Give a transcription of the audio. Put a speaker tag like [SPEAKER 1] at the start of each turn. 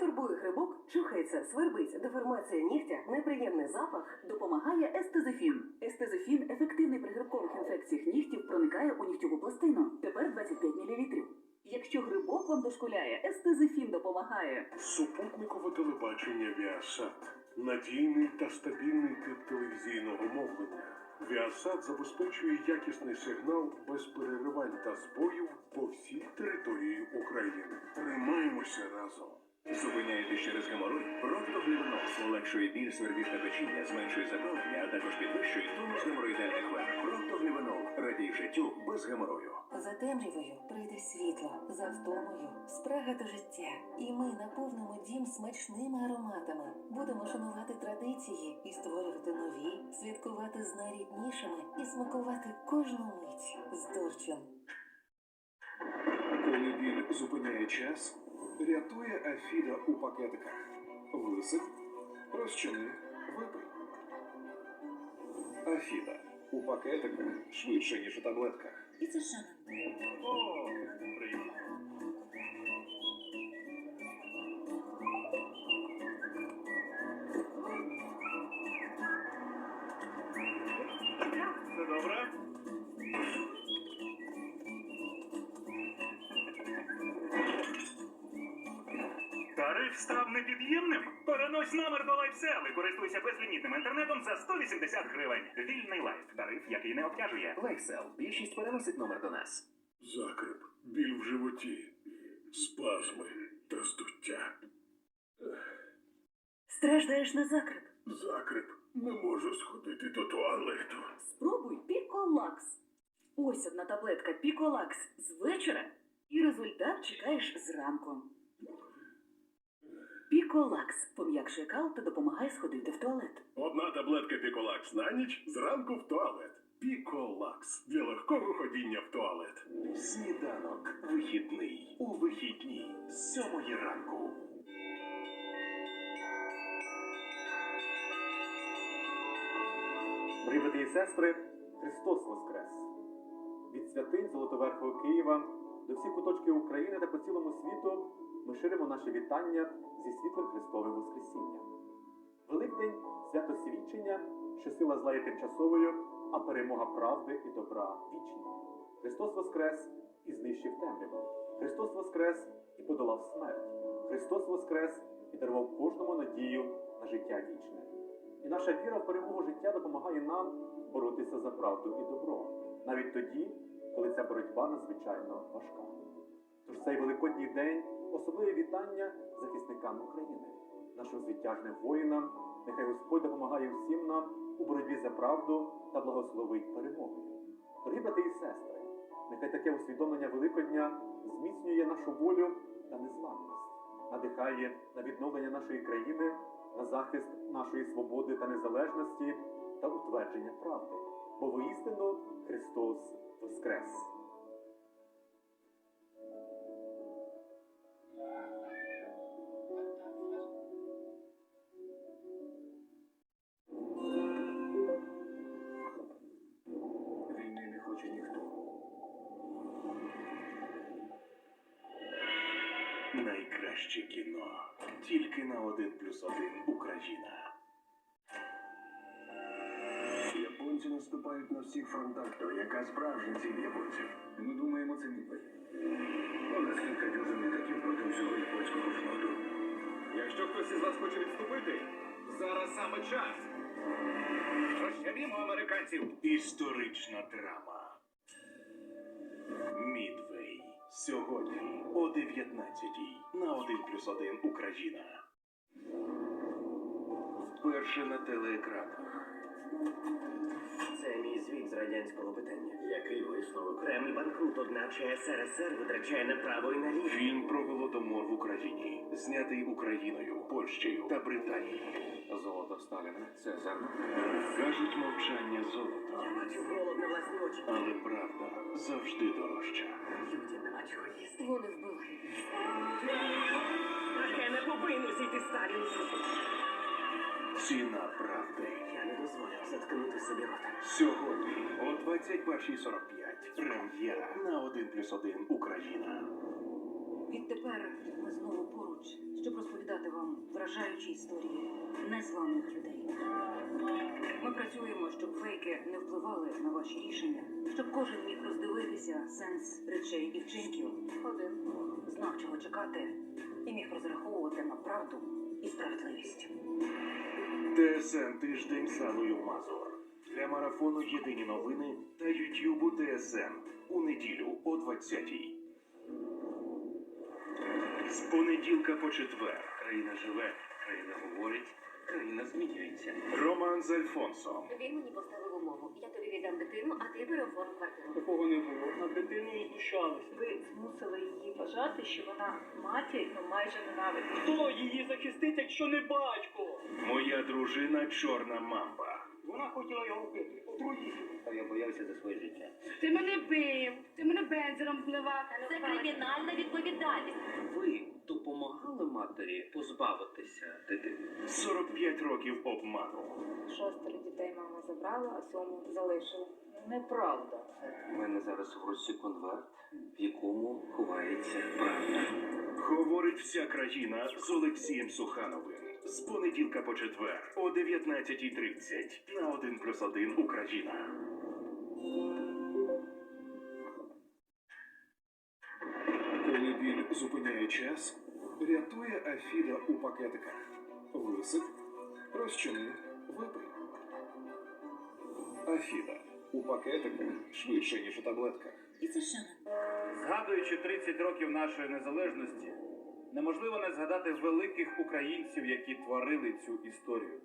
[SPEAKER 1] турбує грибок, чухається, свербить, деформація нігтя, неприємний запах, допомагає естезофін. Естезофін ефективний при грибкових інфекціях нігтів проникає у нігтєву пластину. Тепер 25 мл. Якщо грибок вам дошкуляє, естезофін допомагає.
[SPEAKER 2] Супутникове телебачення Віасат. Надійний та стабільний тип телевізійного мовлення. Віасат забезпечує якісний сигнал без переривань та збоїв по всій території України. Тримаємося разом.
[SPEAKER 3] Зупиняєтесь через геморой? Проктоглівенол полегшує біль, свербіж та печіння, зменшує запалення, а також підвищує тонус геморроїдальних вен. Проктоглівенол. Радій життю без геморою.
[SPEAKER 4] За темрявою прийде світло, за втомою спрага до життя. І ми наповнимо дім смачними ароматами. Будемо шанувати традиції і створювати нові, святкувати з найріднішими і смакувати кожну мить з Дорчем.
[SPEAKER 3] Коли біль зупиняє час, рятує Афіда у пакетиках. Висип, розчини, випий. Афіда. У пакетиках швидше, ніж у таблетках.
[SPEAKER 4] І це Шанон.
[SPEAKER 3] О, привіт.
[SPEAKER 2] Все добре?
[SPEAKER 5] Тариф став непід'ємним? Перенось номер до лайфсел і користуйся безлімітним інтернетом за 180 гривень. Вільний лайф. Тариф, який не обтяжує.
[SPEAKER 3] Лайфсел. Більшість переносить номер до нас.
[SPEAKER 2] Закрип, біль в животі, спазми та здуття.
[SPEAKER 1] Страждаєш на закрип?
[SPEAKER 2] Закрип, не можу сходити до туалету.
[SPEAKER 1] Спробуй Піколакс. Ось одна таблетка Піколакс з вечора, і результат чекаєш зранку. Піколакс пом'якшує кал та допомагає сходити в туалет.
[SPEAKER 2] Одна таблетка Піколакс на ніч, зранку в туалет. Піколакс для легкого ходіння в туалет.
[SPEAKER 3] Сніданок. Вихідний. У вихідні. З сьомої ранку.
[SPEAKER 6] Дорогі і сестри, Христос Воскрес! Від святинь Золотоверхого Києва до всіх куточків України та по цілому світу ми ширимо наше вітання зі світлим Христовим Воскресінням. Великдень свято свідчення, що сила зла є тимчасовою, а перемога правди і добра вічною. Христос Воскрес і знищив темряву. Христос Воскрес і подолав смерть. Христос Воскрес і дарував кожному надію на життя вічне. І наша віра в перемогу життя допомагає нам боротися за правду і добро, навіть тоді, коли ця боротьба надзвичайно важка. Тож цей великодній день особливе вітання захисникам України, нашим звитяжним воїнам. Нехай Господь допомагає всім нам у боротьбі за правду та благословить перемогою. Дорогі брати і сестри, нехай таке усвідомлення Великодня зміцнює нашу волю та незламність, надихає на відновлення нашої країни, на захист нашої свободи та незалежності та утвердження правди. Бо воістину Христос Воскрес!
[SPEAKER 3] Найкраще кіно. Тільки на один плюс один Україна. Японці наступають на всіх фронтах. То яка справжня ціль японців? Ми думаємо, це відповідь. У нас кілька дюжин літаків проти всього японського флоту.
[SPEAKER 5] Якщо хтось із вас хоче відступити, зараз саме час. Розчавімо американців.
[SPEAKER 3] Історична драма. Мідвей. Сьогодні о 19-й на 1 плюс 1 Україна. Вперше на телеекранах.
[SPEAKER 7] Це мій звіт з радянського питання. Який висновок? Кремль банкрут, одначе СРСР витрачає направо і наліво.
[SPEAKER 3] Фільм про голодомор в Україні, знятий Україною, Польщею та Британією. Золото Сталіна це зерно. Кажуть, мовчання золото.
[SPEAKER 7] Я бачу голод очі.
[SPEAKER 3] Але правда завжди дорожча.
[SPEAKER 7] Людям нема чого їсти.
[SPEAKER 1] Вони вбивають.
[SPEAKER 7] Таке не повинно сійти Сталін.
[SPEAKER 3] Ціна правди.
[SPEAKER 7] Я не дозволю заткнути собі рота.
[SPEAKER 3] Сьогодні о 21.45. Прем'єра на 1 плюс 1 Україна.
[SPEAKER 8] Відтепер ми знову поруч, щоб розповідати вам вражаючі історії незламних людей. Щоб фейки не впливали на ваші рішення, щоб кожен міг роздивитися сенс речей і вчинків. Один знав, чого чекати, і міг розраховувати на правду і справедливість.
[SPEAKER 3] ТСН тиждень з Мазур. Для марафону Єдині новини та Ютюбу ТСН у неділю о 20-й. З понеділка по четвер країна живе, країна говорить, країна змінюється. Роман з Альфонсом.
[SPEAKER 9] Він мені поставив умову. Я тобі віддам дитину, а ти переоформ квартиру.
[SPEAKER 10] Такого не було. Над дитиною знущалися.
[SPEAKER 11] Ви змусили її вважати, що вона матір ну, майже ненавидить.
[SPEAKER 10] Хто її захистить, якщо не батько?
[SPEAKER 3] Моя дружина чорна мамба.
[SPEAKER 10] Вона хотіла його вбити, отруїти.
[SPEAKER 7] Та я боявся за своє життя.
[SPEAKER 11] Ти мене бив, ти мене бензером зливав.
[SPEAKER 9] Це кримінальна відповідальність.
[SPEAKER 7] Ви допомагали матері позбавитися дитини?
[SPEAKER 3] 45 років обману.
[SPEAKER 11] Шостеро дітей мама забрала, а сьому залишила. Неправда.
[SPEAKER 7] У мене зараз в руці конверт, в якому ховається правда.
[SPEAKER 3] Говорить вся країна з Олексієм Сухановим. З понеділка по четвер о 19.30 на 1 плюс 1 Україна. Зупиняє час, рятує Афіда у пакетиках. Висип, розчини, випий. Афіда у пакетиках швидше, ніж у таблетках.
[SPEAKER 8] І це що?
[SPEAKER 5] Згадуючи 30 років нашої незалежності, неможливо не згадати великих українців, які творили цю історію.